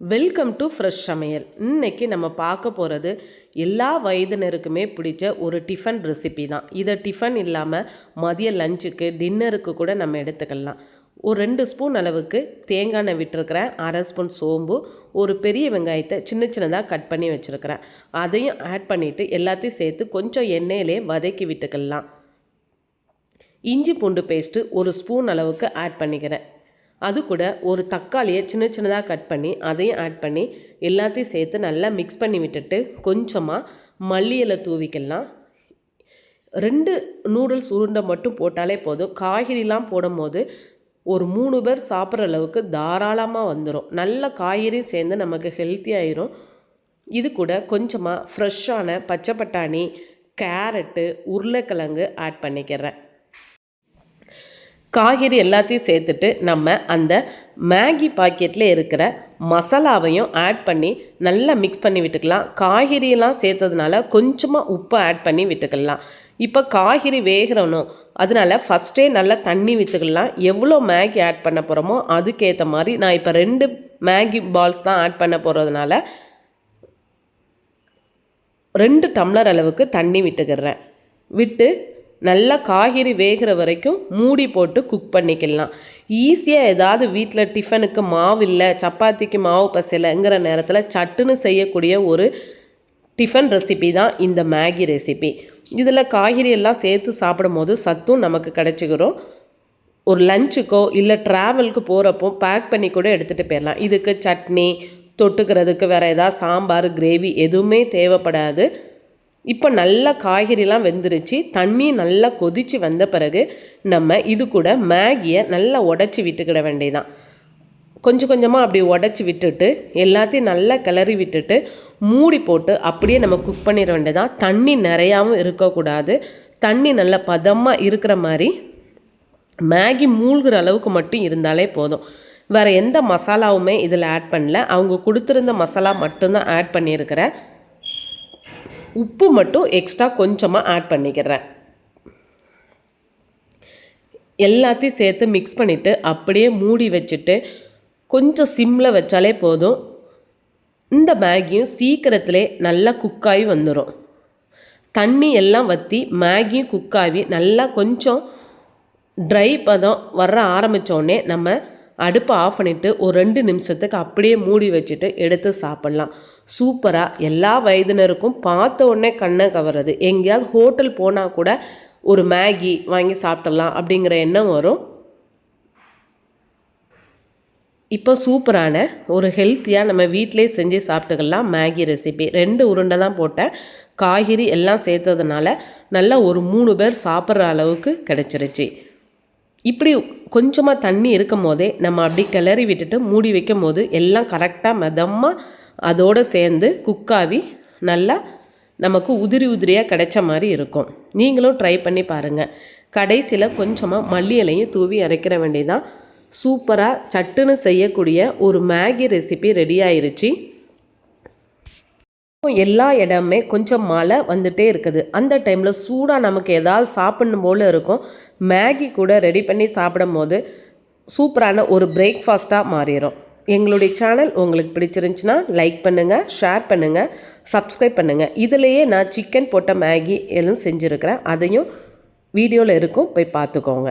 Welcome to fresh சமையல். இன்னைக்கு நம்ம பார்க்க போகிறது எல்லா வயதினருக்குமே பிடிச்ச ஒரு டிஃபன் ரெசிபி தான். இதை டிஃபன் இல்லாமல் மதிய லஞ்சுக்கு டின்னருக்கு கூட நம்ம எடுத்துக்கலாம். ஒரு ரெண்டு ஸ்பூன் அளவுக்கு தேங்காய் எண்ணெய் விட்டுருக்கிறேன். அரை ஸ்பூன் சோம்பு. ஒரு பெரிய வெங்காயத்தை சின்ன சின்னதாக கட் பண்ணி வச்சுருக்கிறேன். அதையும் ஆட் பண்ணிவிட்டு எல்லாத்தையும் சேர்த்து கொஞ்சம் எண்ணெயிலே வதக்கி விட்டுக்கலாம். இஞ்சி பூண்டு பேஸ்ட்டு ஒரு ஸ்பூன் அளவுக்கு ஆட் பண்ணிக்கிறேன். அது கூட ஒரு தக்காளியை சின்ன சின்னதாக கட் பண்ணி அதையும் ஆட் பண்ணி எல்லாத்தையும் சேர்த்து நல்லா மிக்ஸ் பண்ணி விட்டுட்டு கொஞ்சமாக மல்லி தூவிக்கலாம். ரெண்டு நூடுல்ஸ் உருண்டை மட்டும் போட்டாலே போதும். காய்கறிலாம் போடும்போது ஒரு மூணு பேர் சாப்பிட்ற அளவுக்கு தாராளமாக வந்துடும் நல்ல காய்கறி சேர்ந்து நமக்கு ஹெல்த்தி ஆயிரும். இது கூட கொஞ்சமாக ஃப்ரெஷ்ஷான பச்சை பட்டாணி கேரட்டு உருளைக்கிழங்கு ஆட் பண்ணிக்கிறேன். காய்கறி எல்லாத்தையும் சேர்த்துட்டு நம்ம அந்த மேகி பாக்கெட்டில் இருக்கிற மசாலாவையும் ஆட் பண்ணி நல்லா மிக்ஸ் பண்ணி விட்டுக்கலாம். காய்கறியெல்லாம் சேர்த்ததுனால கொஞ்சமாக உப்பு ஆட் பண்ணி விட்டுக்கலாம். இப்போ காய்கறி வேகிறணும். அதனால ஃபஸ்ட்டே நல்லா தண்ணி விற்றுக்கலாம் எவ்வளோ மேகி ஆட் பண்ண போகிறோமோ அதுக்கேற்ற மாதிரி நான் இப்போ ரெண்டு மேகி பால்ஸ் தான் ஆட் பண்ண போகிறதுனால ரெண்டு டம்ளர் அளவுக்கு தண்ணி விட்டுக்கிறேன். விட்டு நல்லா காய்கறி வேகிற வரைக்கும் மூடி போட்டு குக் பண்ணிக்கலாம். ஈஸியாக ஏதாவது வீட்டில் டிஃபனுக்கு மாவு இல்லை சப்பாத்திக்கு மாவு பசலைங்கிற நேரத்தில் சட்டுன்னு செய்யக்கூடிய ஒரு டிஃபன் ரெசிபி தான் இந்த மேகி ரெசிபி இதில் காய்கறி எல்லாம் சேர்த்து சாப்பிடும்போது சத்தும் நமக்கு கிடச்சிக்கிறோம். ஒரு லஞ்சுக்கோ இல்லை ட்ராவலுக்கு போகிறப்போ பேக் பண்ணி கூட எடுத்துகிட்டு போயிடலாம். இதுக்கு சட்னி தொட்டுக்கிறதுக்கு வேறு ஏதாவது சாம்பார் கிரேவி எதுவுமே தேவைப்படாது. இப்போ நல்லா காய்கறிலாம் வெந்துருச்சு தண்ணி நல்லா கொதித்து வந்த பிறகு நம்ம இது கூட மேகியை நல்லா உடச்சி விட்டுக்கிட வேண்டியதான் கொஞ்சம் கொஞ்சமாக அப்படி உடச்சி விட்டுட்டு எல்லாத்தையும் நல்லா கிளறி விட்டுட்டு மூடி போட்டு அப்படியே நம்ம குக் பண்ணிட வேண்டியதான் தண்ணி நிறையாவும் இருக்கக்கூடாது. தண்ணி நல்லா பதமாக இருக்கிற மாதிரி மேகி மூழ்கிற அளவுக்கு மட்டும் இருந்தாலே போதும். வேறு எந்த மசாலாவுமே இதில் ஆட் பண்ணல. அவங்க கொடுத்துருந்த மசாலா மட்டும்தான் ஆட் பண்ணியிருக்கிறேன் உப்பு மட்டும் எக்ஸ்ட்ரா கொஞ்சமாக ஆட் பண்ணிக்கிறேன். எல்லாத்தையும் சேர்த்து மிக்ஸ் பண்ணிவிட்டு அப்படியே மூடி வச்சுட்டு கொஞ்சம் சிம்மில் வச்சாலே போதும். இந்த மேகியும் சீக்கிரத்திலே நல்லா குக்காகி வந்துடும் தண்ணி எல்லாம் வற்றி மேகியும் குக்காகி நல்லா கொஞ்சம் ட்ரை பதம் வர ஆரம்பித்தோடனே நம்ம அடுப்பை ஆஃப் பண்ணிவிட்டு ஒரு ரெண்டு நிமிஷத்துக்கு அப்படியே மூடி வச்சுட்டு எடுத்து சாப்பிட்லாம். சூப்பராக எல்லா வயதினருக்கும் பார்த்த உடனே கண்ணை கவர்றது எங்கேயாவது ஹோட்டல் போனால் கூட ஒரு மேகி வாங்கி சாப்பிட்றலாம் அப்படிங்கிற எண்ணம் வரும். இப்போ சூப்பரான ஒரு ஹெல்த்தியாக நம்ம வீட்டிலே செஞ்சு சாப்பிட்டுக்கலாம் மேகி ரெசிபி ரெண்டு உருண்டை தான் போட்டேன். காய்கறி எல்லாம் சேர்த்ததுனால நல்லா ஒரு மூணு பேர் சாப்பிட்ற அளவுக்கு கிடச்சிருச்சு. இப்படி கொஞ்சமாக தண்ணி இருக்கும் போதே நம்ம அப்படி கிளறி விட்டுட்டு மூடி வைக்கும் போது எல்லாம் கரெக்டாக மெதமாக அதோடு சேர்ந்து குக்காவி நல்லா நமக்கு உதிரி உதிரியாக கிடைச்ச மாதிரி இருக்கும். நீங்களும் ட்ரை பண்ணி பாருங்கள் கடைசியில் கொஞ்சமாக மல்லி இலையும் தூவி அரைக்கிற வேண்டியதான் சூப்பராக சட்டுன்னு செய்யக்கூடிய ஒரு மேகி ரெசிபி ரெடி ஆயிருச்சு. எல்லா இடமே கொஞ்சம் மழை வந்துட்டே இருக்குது. அந்த டைமில் சூடாக நமக்கு ஏதாவது சாப்பிடணும் போல் இருக்கும். மேகி கூட ரெடி பண்ணி சாப்பிடும் போது சூப்பரான ஒரு பிரேக்ஃபாஸ்ட்டாக மாறிடும் எங்களுடைய சேனல் உங்களுக்கு பிடிச்சிருந்துச்சுன்னா லைக் பண்ணுங்கள் ஷேர் பண்ணுங்கள் சப்ஸ்கிரைப் பண்ணுங்கள் இதிலையே நான் சிக்கன் போட்ட மேகி எல்லாம் செஞ்சுருக்கிறேன். அதையும் வீடியோவில் இருக்கும் போய் பார்த்துக்கோங்க.